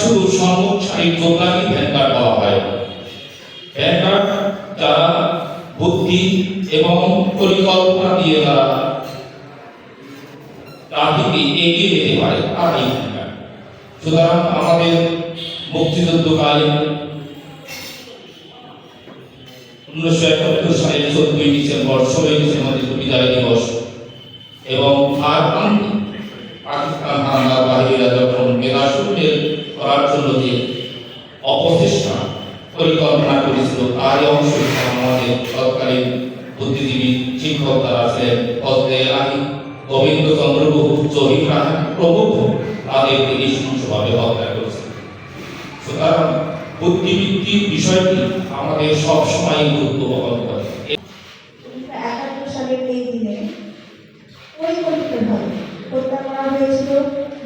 শুধু সম্মুখ সারির যোদ্ধাকে ভ্যান কার্ড বলা হয়। ভ্যান কার্ড যারা বুদ্ধি এবং পরিকল্পনা দিয়ে তারা জাতিকে এগিয়ে যেতে পারে। ভ্যান সুতরাং আমাদের মুক্তিযুদ্ধকালীন উনিশশো একাত্তর সালের চোদ্দই ডিসেম্বর, ষোলোই ডিসেম্বর, বিদায় দিবস এবং আর পাকিস্তান হামলা বাহিনীরা যখন মেঘাসুরের করার জন্য যে অপচেষ্টা পরিকল্পনা করেছিল, তারই অংশ আমাদের তৎকালীন বুদ্ধিজীবী শিক্ষক তারা ছিলেন ফজলে আলী গোবিন্দ চন্দ্র গুহ জহির রাহান প্রমুখ তাদেরকে নৃশংসভাবে হত্যা করেছে সুতরাং বুদ্ধিবৃত্তির বিষয়টি আমাদের সব সময় গুরুত্ব বহন করে সালের এই হত্যা করা হয়েছিল?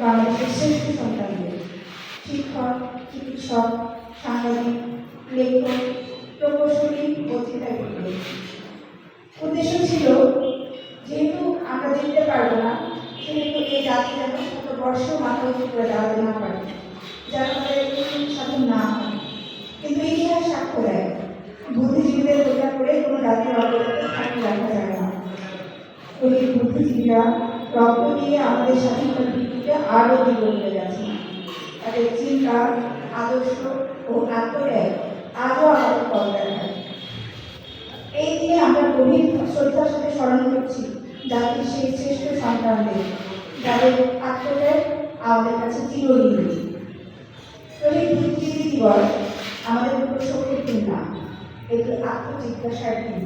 বাংলাদেশের শ্রেষ্ঠ সন্তানদের শিক্ষক চিকিৎসক সাংবাদিক লেখক প্রকৌশলী ও চিন্তাবিদ উদ্দেশ্য ছিল, যেহেতু আমরা জিততে পারব না, সেহেতু এই জাতি যেন শত বর্ষ মাথা উঁচু করে দাঁড়াতে না পারে, যার ফলে কোনো স্বাধীন না হয়। কিন্তু ইতিহাস সাক্ষ্য দেয়, বুদ্ধিজীবীদের হত্যা করে কোনো জাতির অগ্রগতি থাকতে রাখা যায় না। ওই বুদ্ধিজীবীরা রক্ত দিয়ে আমাদের স্বাধীনতার ভিত্তিতে আরও দ্বিগুণ গেছে তাদের চিন্তা, আদর্শ ও আত্মত্যাগ আজও আমাদের পথ দেখায়। এই দিনে আমরা গভীর শ্রদ্ধার সাথে স্মরণ করছি জাতির সেই শ্রেষ্ঠ সন্তানদের, যাদের আত্মত্যাগ আমাদের কাছে বুদ্ধিজীবী দিবস আমাদের উপর শক্তির দিন না এটি আত্মজিজ্ঞাসার দিন